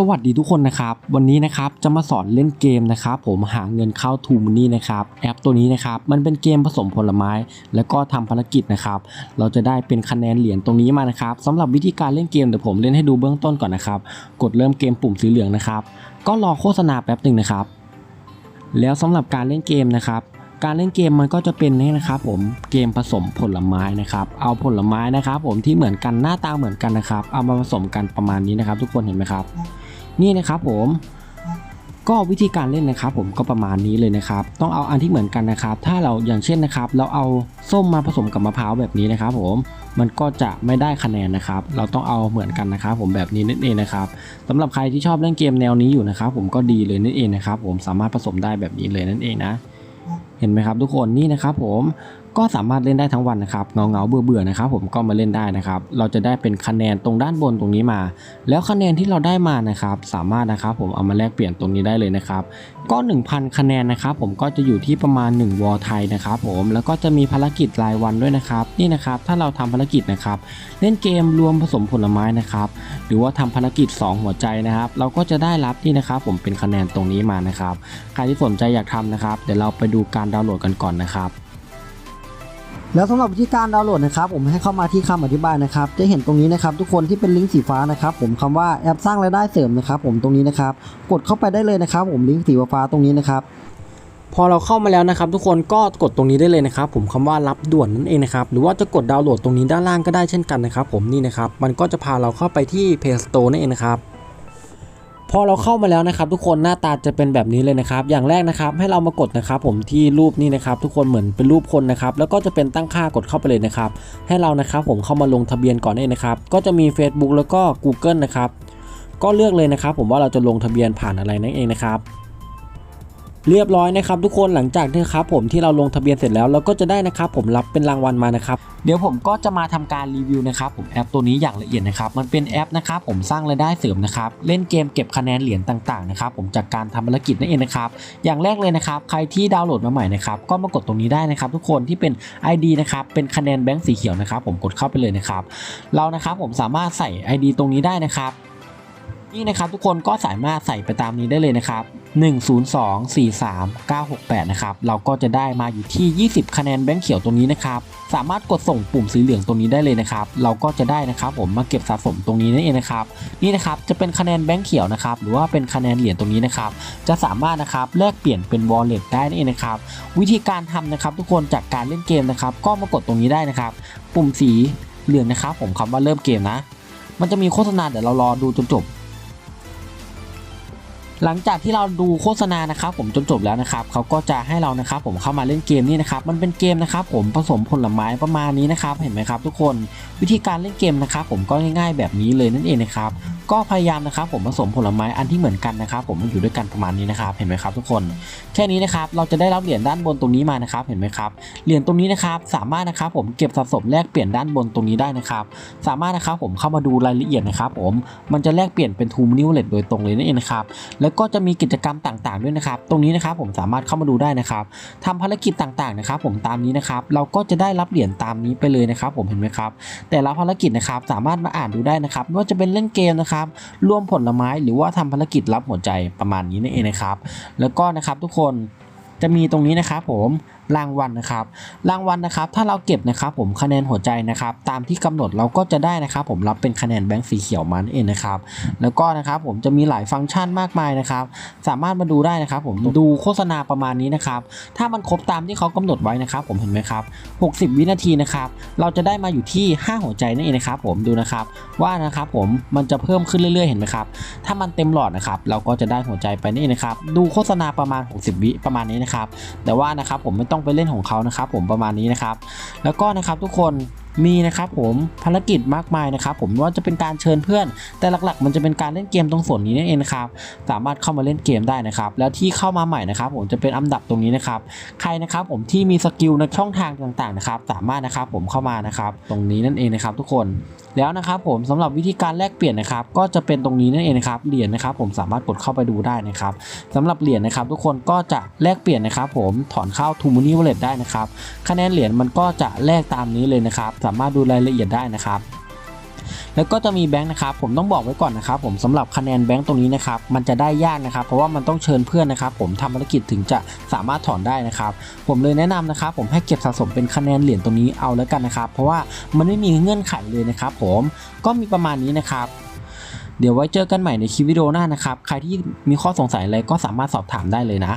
สวัสดีทุกคนนะครับ วันนี้นะครับจะมาสอนเล่นเกมนะครับผมหาเงินเข้าทูม o นี่นะครับแอปตัวนี้นะครับมันเป็นเกมผสมผลไม้ แล้วก็ทำภารกิจนะครับเราจะได้เป็นคะแนนเหรียญตรงนี้มานะครับสำหรับวิธีการเล่นเกมเดี๋ยวผมเล่นให้ดูเบื้องต้นก่อนนะครับกดเริ่มเกมปุ่มสีเหลืองนะครับก็รอโฆษณาแป๊บหนึ่งนะครับ แล้วสำหรับการเล่นเกมนะครับการเล่นเกมมันก็จะเป็นนี่นะครับผมเกมผสมผลไม้นะครับเอาผลไม้นะครับผมที่เหมือนกันหน้าตาเหมือนกันนะครับเอามาผสมกันประมาณนี้นะครับ ทุกคนเห็นไหมครับ นี่นะครับผมก็วิธีการเล่นนะครับ ผมก็ประมาณนี้เลยนะครับ ต้องเอาอันที่เหมือนกันนะครับ ถ้าเราอย่างเช่นนะครับ เราเอาส้มมาผสมกับมะพร้าวแบบนี้นะครับ ผมมันก็จะไม่ได้คะแนนนะครับ เราต้องเอาเหมือนกันนะครับ ผมแบบนี้นั่นเองนะครับสำหรับใครที่ชอบเล่นเกมแนวนี้อยู่นะครับ ผมก็ดีเลยนั่นเองนะครับ ผมสามารถผสมได้แบบนี้เลยนั่นเองนะ เห็นไหมครับ ทุกคนนี่นะครับ ผม ก็สามารถเล่นได้ทั้งวันนะครับเงาเงาเบื่อเบื่อนะครับผมก็มาเล่นได้นะครับ เราจะได้เป็นคะแนนตรงด้านบนตรงนี้มา แล้วคะแนนที่เราได้มานะครับสามารถนะครับผมเอามาแลกเปลี่ยนตรงนี้ได้เลยนะครับก็ 1,000 คะแนนนะครับผมก็จะอยู่ที่ประมาณ 1 วอลไทยนะครับผมแล้วก็จะมีภารกิจรายวันด้วยนะครับ นี่นะครับถ้าเราทำภารกิจนะครับเล่นเกมรวมผสมผลไม้นะครับหรือว่าทำภารกิจ 2 หัวใจนะครับ เราก็จะได้รับนี่นะครับผมเป็นคะแนนตรงนี้มานะครับใครที่สนใจอยากทำนะครับเดี๋ยวเราไปดูการดาวน์โหลดกันก่อนนะครับ แล้วสำหรับวิธีการดาวน์โหลดนะครับผมให้เข้ามาที่คำอธิบายนะครับ จะเห็นตรงนี้นะครับทุกคนที่เป็นลิงก์สีฟ้านะครับผมคำว่าแอปสร้างรายได้เสริมนะครับผมตรงนี้นะครับกดเข้าไปได้เลยนะครับ ผมลิงก์สีฟ้าตรงนี้นะครับพอเราเข้ามาแล้วนะครับ ทุกคนก็กดตรงนี้ได้เลยนะครับ ผมคำว่ารับด่วนนั่นเองนะครับหรือว่าจะกดดาวน์โหลดตรงนี้ด้านล่างก็ได้เช่นกันนะครับ ผมนี่นะครับมันก็จะพาเราเข้าไปที่ Play Store นั่นเองนะครับ พอเราเข้ามาแล้วนะครับ ทุกคนหน้าตาจะเป็นแบบนี้เลยนะครับ อย่างแรกนะครับให้เรามากดนะครับ ผมที่รูปนี้นะครับทุกคนเหมือนเป็นรูปคนนะครับแล้วก็จะเป็นตั้งค่ากดเข้าไปเลยนะครับ ให้เรานะครับผมเข้ามาลงทะเบียนก่อนเองนะครับ ก็จะมี Facebook แล้วก็ Google นะครับก็เลือกเลยนะครับ ผมว่าเราจะลงทะเบียนผ่านอะไรนั่นเองนะครับ เรียบร้อยนะครับทุกคนหลังจากที่ครับผมที่เราลงทะเบียนเสร็จแล้วเราก็จะได้นะครับผมรับเป็นรางวัลมานะครับเดี๋ยวผมก็จะมาทำการรีวิวนะครับผมแอปตัวนี้อย่างละเอียดนะครับมันเป็นแอปนะครับผมสร้างรายได้เสริมนะครับเล่นเกมเก็บคะแนนเหรียญต่างๆนะครับผมจากการทำภารกิจนั่นเองนะครับอย่างแรกเลยนะครับใครที่ดาวน์โหลดมาใหม่นะครับก็มากดตรงนี้ได้นะครับ ทุกคนที่เป็น ID นะครับเป็นคะแนนแบงค์สีเขียวนะครับผมกดเข้าไปเลยนะครับเรานะครับผมสามารถใส่ ID ตรงนี้ได้นะครับนี่นะครับทุกคนก็สามารถใส่ไปตามนี้ได้เลยนะครับ 10243968 นะครับ เราก็จะได้มาอยู่ที่ 20 คะแนนแบงค์เขียวตรงนี้นะครับ สามารถกดส่งปุ่มสีเหลืองตรงนี้ได้เลยนะครับ เราก็จะได้นะครับผมมาเก็บสะสมตรงนี้นั่นเองนะครับ นี่นะครับจะเป็นคะแนนแบงค์เขียวนะครับ หรือว่าเป็นคะแนนเหรียญตรงนี้นะครับ จะสามารถนะครับแลกเปลี่ยนเป็น wallet ได้นั่นเองนะครับ วิธีการทำนะครับทุกคนจากการเล่นเกมนะครับ ก็มากดตรงนี้ได้นะครับ ปุ่มสีเหลืองนะครับ ผมคำว่าเริ่มเกมนะ มันจะมีโฆษณาเดี๋ยวเรารอดูจนจบ หลังจากที่เราดูโฆษณานะครับผมจนจบแล้วนะครับเขาก็จะให้เรานะครับผมเข้ามาเล่นเกมนี่นะครับมันเป็นเกมนะครับผมผสมผลไม้ประมาณนี้นะครับ เห็นไหมครับ ทุกคนวิธีการเล่นเกมนะครับผมก็ง่ายๆแบบนี้เลยนั่นเองนะครับก็พยายามนะครับผมผสมผลไม้อันที่เหมือนกันนะครับ ผมมันอยู่ด้วยกันประมาณนี้นะครับ เห็นไหมครับ ทุกคนแค่นี้นะครับเราจะได้รับเหรียญด้านบนตรงนี้มานะครับเห็นไหมครับเหรียญตรงนี้นะครับสามารถนะครับผมเก็บสะสมแลกเปลี่ยนด้านบนตรงนี้ได้นะครับ สามารถนะครับผมเข้ามาดูรายละเอียดนะครับ ผมมันจะแลกเปลี่ยนเป็นทูมนิวเลตโดยตรงเลยนั่นเองนะครับแแล้วก็จะมีกิจกรรมต่างๆด้วยนะครับ ตรงนี้นะครับผมสามารถเข้ามาดูได้นะครับทำภารกิจต่างๆนะครับ ผมตามนี้นะครับ เราก็จะได้รับเหรียญตามนี้ไปเลยนะครับ ผมเห็นไหมครับ แต่ละภารกิจนะครับสามารถมาอ่านดูได้นะครับไม่ว่าจะเป็นเล่นเกมนะครับรวมผลไม้หรือว่าทำภารกิจรับหัวใจประมาณนี้นั่นเองนะครับ แล้วก็นะครับทุกคนจะมีตรงนี้นะครับผมรางวัลนะครับ รางวัลนะครับ ถ้าเราเก็บนะครับผมคะแนนหัวใจนะครับ ตามที่กำหนดเราก็จะได้นะครับ ผมรับเป็นคะแนนแบงค์สีเขียวมันเองนะครับ แล้วก็นะครับผมจะมีหลายฟังก์ชันมากมายนะครับ สามารถมาดูได้นะครับ ผมดูโฆษณาประมาณนี้นะครับ ถ้ามันครบตามที่เขากำหนดไว้นะครับ ผมเห็นไหมครับ 60 วินาทีนะครับ เราจะได้มาอยู่ที่ 5 หัวใจนั่นเองนะครับ ผมดูนะครับ ว่านะครับผมมันจะเพิ่มขึ้นเรื่อยๆ เห็นไหมครับ ถ้ามันเต็มหลอดนะครับ เราก็จะได้หัวใจไปนี่นเองนะครับ ดูโฆษณาประมาณ 60 วิประมาณนี้นะครับ แต่ว่านะครับผมไม่ต้องต้องไปเล่นของเขานะครับผมประมาณนี้นะครับ แล้วก็นะครับทุกคน มีนะครับผมภารกิจมากมายนะครับผมว่าจะเป็นการเชิญเพื่อน แต่หลักๆ มันจะเป็นการเล่นเกมตรงส่วนนี้นั่นเองครับสามารถเข้ามาเล่นเกมได้นะครับแล้วที่เข้ามาใหม่นะครับผมจะเป็นอันดับตรงนี้นะครับใครนะครับผมที่มีสกิลในช่องทางต่างๆนะครับสามารถนะครับผมเข้ามานะครับตรงนี้นั่นเองนะครับทุกคนแล้วนะครับผมสำหรับวิธีการแลกเปลี่ยนนะครับก็จะเป็นตรงนี้นั่นเองนะครับเหรียญนะครับผมสามารถกดเข้าไปดูได้นะครับสำหรับเหรียญนะครับทุกคนก็จะแลกเปลี่ยนนะครับผมถอนเข้าทูมูนี่วอลเล็ตได้นะครับคะแนนเหรียญมันก็จะแลกตามนี้เลยนะครับสามารถดูรายละเอียดได้นะครับ แล้วก็จะมีแบงค์นะครับ ผมต้องบอกไว้ก่อนนะครับผมสำหรับคะแนนแบงค์ตรงนี้นะครับ มันจะได้ยากนะครับ เพราะว่ามันต้องเชิญเพื่อนนะครับ ผมทำภารกิจถึงจะสามารถถอนได้นะครับ ผมเลยแนะนำนะครับ ผมให้เก็บสะสมเป็นคะแนนเหรียญตรงนี้เอาแล้วกันนะครับ เพราะว่ามันไม่มีเงื่อนไขเลยนะครับ ผมก็มีประมาณนี้นะครับเดี๋ยวไว้เจอกันใหม่ในคลิปวิดีโอหน้านะครับ ใครที่มีข้อสงสัยอะไรก็สามารถสอบถามได้เลยนะ